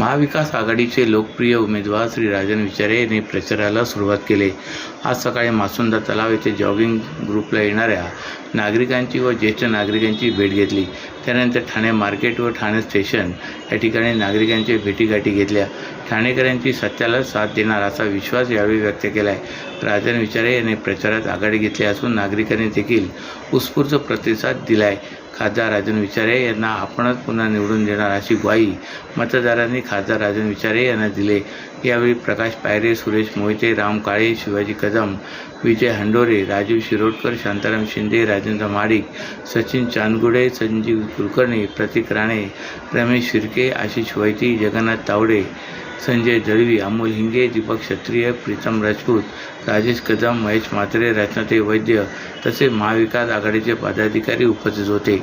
महाविकास आघाडीचे लोकप्रिय उमेदवार श्री राजन विचारे यांनी प्रचाराला सुरुवात केली. आज सकाळी मासुंदा तलाव येथे जॉगिंग ग्रुपला येणाऱ्या नागरिकांची व ज्येष्ठ नागरिकांची भेट घेतली. त्यानंतर ठाणे मार्केट व ठाणे स्टेशन या ठिकाणी नागरिकांची भेटीगाठी घेतल्या. ठाणेकरांची सत्याला साथ देणार असा विश्वास यावेळी व्यक्त केला आहे राजन विचारे यांनी प्रचारात आघाडी घेतली असून नागरिकांनी देखील उत्स्फूर्त प्रतिसाद दिला आहे खासदार राजन विचारे यांना आपणच पुन्हा निवडून देणार अशी ग्वाही मतदारांनी खासदार राजन विचारे यांना दिले. यावेळी प्रकाश पायरे सुरेश मोहिते राम काळे शिवाजी कदम विजय हंडोरे राजीव शिरोडकर शांताराम शिंदे राजेंद्र माडिक सचिन चांदगुडे संजीव कुलकर्णी प्रतीक राणे रमेश शिर्के आशिष वैती जगन्नाथ तावडे संजय दळवी अमोल हिंगे दीपक क्षत्रिय प्रीतम राजपूत राजेश कदम महेश म्हात्रे रत्नाते वैद्य तसेच महाविकास आघाडीचे पदाधिकारी उपस्थित होते.